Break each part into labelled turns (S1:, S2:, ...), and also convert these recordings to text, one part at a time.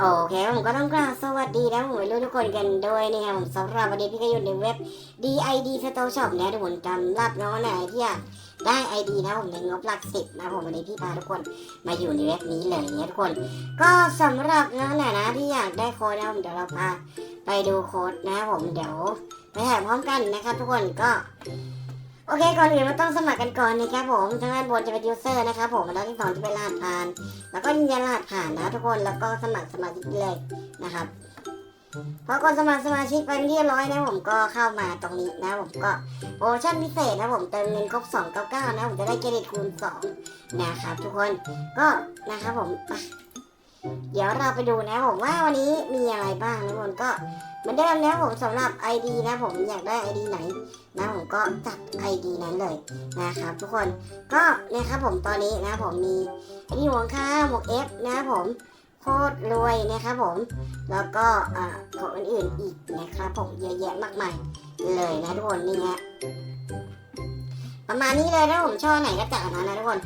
S1: โอเคผมก็ต้องกล่าวสวัสดีนะผมรู้ทุกคนกันด้วยนะครับผมสำหรับวันนี้พี่ก็อยู่ในเว็บ DID Store Shop นะทุกคนสำรับน้องไหนที่อยากได้ ID นะผมในงบหลักสิบนะผมวันนี้พี่พาทุกคนมาอยู่ในเว็บนี้เลยนะทุกคน ก็สำหรับน้องไหนนะที่อยากได้โค้ดนะผมเดี๋ยวเราพาไปดูโค้ดนะผมเดี๋ยวไปถ่าพร้อมกันนะครับทุกคนก็ โอเคก่อนอื่นเราต้องสมัครกันก่อนนะครับผมทางด้านบนจะเป็น user นะครับผมแล้วที่สองจะเป็นรหัสผ่าน แล้วก็ยืนยันรหัสผ่านนะทุกคนแล้วก็สมัครสมาชิกเลยนะครับพอกดสมัครสมาชิกไปเป็นที่เรียบร้อยนะผมก็เข้ามาตรงนี้นะผมก็โปรโมชั่นพิเศษนะผมเติมเงินครบ299นะผมจะได้เครดิตคูณ2นะครับทุกคนก็นะครับผมไป เดี๋ยวเราไปดูนะผมว่าวันนี้มีอะไรบ้างนะทุกคนก็เหมือนเดิมนะผมสำหรับ ID นะผมอยากได้ ID ไหนนะผมก็จัด ID นั้นเลยนะครับทุกคนก็นี่ยครับผมตอนนี้นะผมมีไอดีหัวข้าหมวก F นะผมโคตรรวยนะครับผม แล้วก็อ่าของอื่นๆอีกนะครับผมเยอะแยะมากมายเลยนะทุกคนนี่ฮะประมาณนี้เลยนะผมชอบไหนก็จัดนนั้นนะทุกคน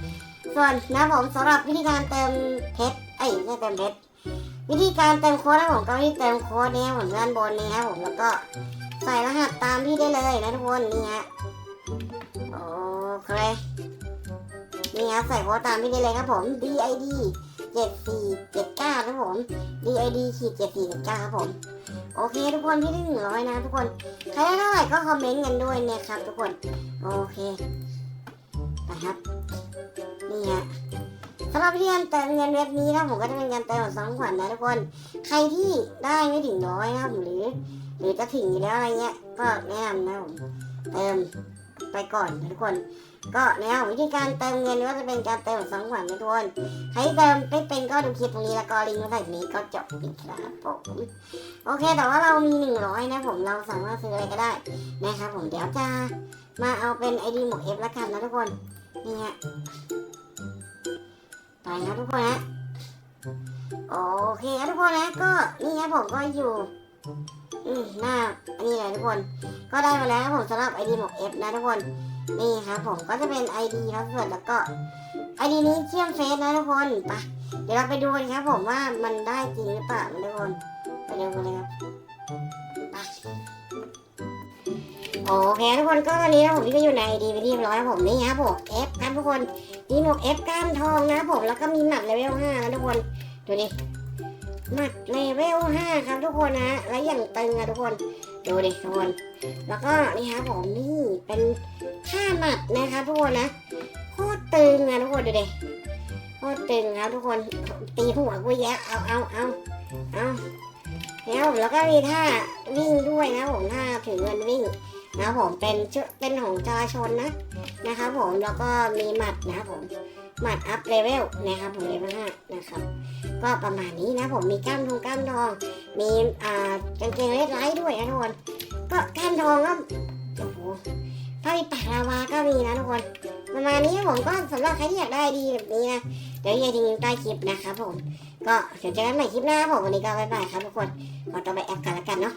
S1: ส่วนนะผมสำหรับวิธีการเติมเพชรเอ้ยไม่ใช่เติมเพชรวิธีการเติมโค้ดนะผมก็วิธีเติมโค้ดนี่ผมด้านบนนี่ครับผมแล้วก็ใส่รหัสตามที่ได้เลยนะทุกคนนี่ฮะโอเคนี่ฮะใส่โค้ดตามที่ได้เลยครับผม DID เจ็ดสี่เจ็ดเก้าครับผม DID ขีดเจ็ดสี่เจ็ดเก้าครับผมโอเค ทุกคนที่ได้หนึ่งร้อยนะทุกคนใครได้เท่าไหร่ก็คอมเมนต์กันด้วยนะครับทุกคน โอเคนะครับ นี่ฮะสำหรับวิธีการเติมเงินเว็บนี้นะผมก็จะเป็นการเติมแบบสองขวัญนะทุกคน ใครที่ได้ไม่ถึงร้อยนะครับหรือ หรือจะถึงอยู่แล้วอะไรเงี้ย ก็แนะนำนะผมเติมไปก่อนนะทุกคน ก็แนะนำวิธีการเติมเงินว่าจะเป็นการเติมแบบสองขวัญนะทุกคนใครเติมไม่เป็นก็ดูคลิปตรงนี้แล้วก็ลิงก์ไว้ใต้นี้ก็จบอีกครับผมโอเค แต่ว่าเรามีหนึ่งร้อยนะผมเราสามารถซื้ออะไรก็ได้นะครับผมเดี๋ยวจะมาเอาเป็นไอดีหมวกเอฟละกันนะทุกคนนี่ฮะ ไปนะทุกคนนะโอเคครับทุกคนนะก็นี่ครับผมก็อยู่อืหน้าอันนี้เลยทุกคน ก็ได้มาแล้วครับผมสำหรับ ID หมวก F นะทุกคนนี่ครับผมก็จะเป็น ID ครับส่วนแล้วก็ ID นี้เชื่อมเฟซนะทุกคนไปเดี๋ยวเราไปดูกันครับผมว่ามันได้จริงหรือเปล่าทุกคนไปดูกันเลยครับ โอเคทุกคนก็ตอนนี้นะผมพี่ก็อยู่ใน ID ไปนที่เรียบร้อยผมนี่ครับผม F ครับทุกคนนี่หมวก F ก้านทองนะครับผมแล้วก็มีหมัดเลเวล5นะทุกคนดูดิหมัดเลเวล5ครับทุกคนนะและอย่างตึงอะทุกคนดูดิทุกคน แล้วก็นี่ครับผมนี่เป็นท่าหมัดนะครับทุกคนนะโคตรตึงอะทุกคนดูดิโคตรตึงครับทุกคนตีหัวกูแยะเอาเอาเอาเอาแล้วผมแล้วก็มีท่าวิ่งด้วยนะผมท่าถือเงินวิ่ง นะครับผมเป็นชุดเป็นของจราชนนะนะครับผมแล้วก็มีหมัดนะครับผมหมัดอัพเลเวลนะครับผมเลเวลห้านะครับก็ประมาณนี้นะผมมีก้ามทองก้ามทอง มีอ่ากางเกงเลดไลท์ด้วยนะทุกคนก็ก้ามทองก็โอ้โหถ้ามีปากลาวาก็มีนะทุกคนประมาณนี้ผมก็สำหรับใครที่อยากได้ดีแบบนี้นะเดี๋ยวจะทิ้งใต้คลิปนะครับผมก็เดี๋ยวเจอกันใหม่คลิปหน้าผมวันนี้ก็บ๊ายบายครับทุกคนขอตัวไปแอปกันแล้วกันเนาะ